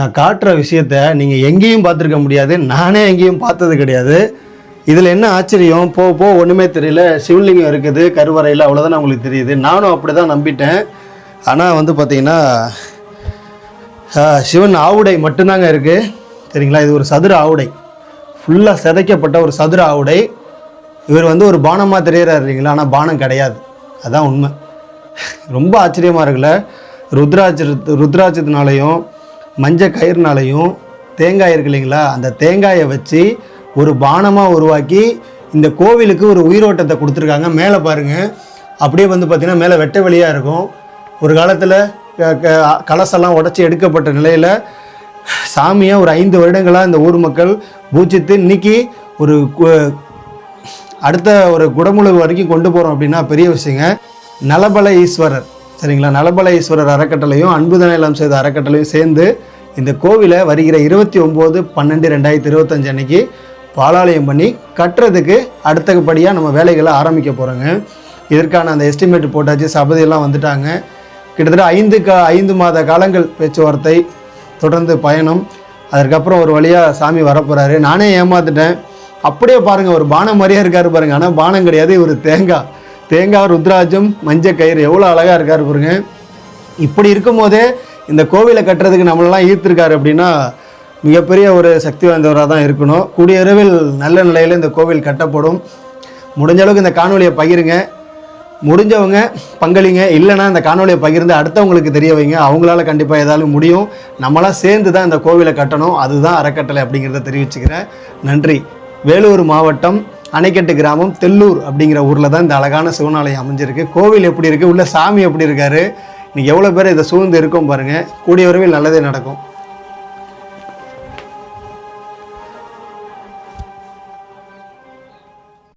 நான் காட்டுற விஷயத்த நீங்கள் எங்கேயும் பார்த்துருக்க முடியாது. நானே எங்கேயும் பார்த்தது கிடையாது. இதில் என்ன ஆச்சரியம்? போ போ ஒன்றுமே தெரியல. சிவலிங்கம் இருக்குது கருவறையில். அவ்வளோதான் உங்களுக்கு தெரியுது. நானும் அப்படி தான் நம்பிட்டேன். ஆனால் வந்து பார்த்தீங்கன்னா சிவன் ஆவுடை மட்டும்தாங்க இருக்குது சரிங்களா இது ஒரு சதுர ஆவுடை. ஃபுல்லாக செதைக்கப்பட்ட ஒரு சதுர ஆவுடை. இவர் வந்து ஒரு பானமாக தெரியறாரு இல்லைங்களா? ஆனால் பானம் கிடையாது. அதுதான் உண்மை. ரொம்ப ஆச்சரியமாக இருக்குல்ல. ருத்ராட்ச ருத்ராட்சத்தினாலையும் மஞ்சள் கயிறுனாலையும் தேங்காய் இருக்கு இல்லைங்களா? அந்த தேங்காயை வச்சு ஒரு பானமாக உருவாக்கி இந்த கோவிலுக்கு ஒரு உயிரோட்டத்தை கொடுத்துருக்காங்க. மேலே பாருங்கள் அப்படியே வந்து பார்த்திங்கன்னா மேலே வெட்ட வெளியாக இருக்கும். ஒரு காலத்தில் கலசெல்லாம் உடச்சி எடுக்கப்பட்ட நிலையில் சாமியை ஒரு ஐந்து வருடங்களாக இந்த ஊர் மக்கள் பூஜித்து இன்றைக்கி ஒரு கு- அடுத்த ஒரு குடமுழு வரைக்கும் கொண்டு போகிறோம் அப்படின்னா பெரிய விஷயங்க. நலபல ஈஸ்வரர். சரிங்களா? நலபல ஈஸ்வரர் அறக்கட்டளையும் அன்புதன இளம் செய்த அறக்கட்டளையும் சேர்ந்து இந்த கோவிலை வருகிற இருபத்தி ஒம்பது பன்னெண்டு ரெண்டாயிரத்தி இருபத்தஞ்சு அன்னைக்கு பாலாலயம் பண்ணி கட்டுறதுக்கு அடுத்தபடியாக நம்ம வேலைகளை ஆரம்பிக்க போகிறோங்க இதற்கான அந்த எஸ்டிமேட் போட்டாச்சு. சபதியெல்லாம் வந்துட்டாங்க. கிட்டத்தட்ட ஐந்து கா ஐந்து மாத காலங்கள் பேச்சுவார்த்தை தொடர்ந்து பயணம். அதற்கப்புறம் ஒரு வழியாக சாமி வரப்போகிறாரு நானே ஏமாத்துட்டேன். அப்படியே பாருங்கள் ஒரு பானம் மாதிரியே இருக்காரு பாருங்கள் ஆனால் பானம் கிடையாது. ஒரு தேங்காய். தேங்காய் ருத்ராஜம் மஞ்சள் கயிறு எவ்வளோ அழகாக இருக்கார் பாருங்க. இப்படி இருக்கும்போதே இந்த கோவிலை கட்டுறதுக்கு நம்மளெல்லாம் ஈர்த்திருக்காரு அப்படின்னா மிகப்பெரிய ஒரு சக்தி வாய்ந்தவராக தான் இருக்கணும். கூடிய இரவில் நல்ல நிலையில் இந்த கோவில் கட்டப்படும். முடிஞ்ச அளவுக்கு இந்த காணொலியை பகிருங்க. முடிஞ்சவங்க பங்களிங்க. இல்லைன்னா இந்த காணொலியை பகிர்ந்து அடுத்தவங்களுக்கு தெரிய வைங்க. அவங்களால கண்டிப்பாக ஏதாவது முடியும். நம்மளாம் சேர்ந்து தான் இந்த கோவிலை கட்டணும். அதுதான் அறக்கட்டளை அப்படிங்கிறத தெரிவிச்சுக்கிறேன். நன்றி. வேலூர் மாவட்டம் அணைக்கட்டு கிராமம் தெல்லூர் அப்படிங்கிற ஊரில் தான் இந்த அழகான சிவனாலயம் அமைஞ்சிருக்கு. கோவில் எப்படி இருக்குது உள்ள சாமி எப்படி இருக்காரு? இன்னைக்கு எவ்வளோ பேர் இதை சூழ்ந்து இருக்கோம் பாருங்கள் கூடிய வரவில் நல்லதே நடக்கும்.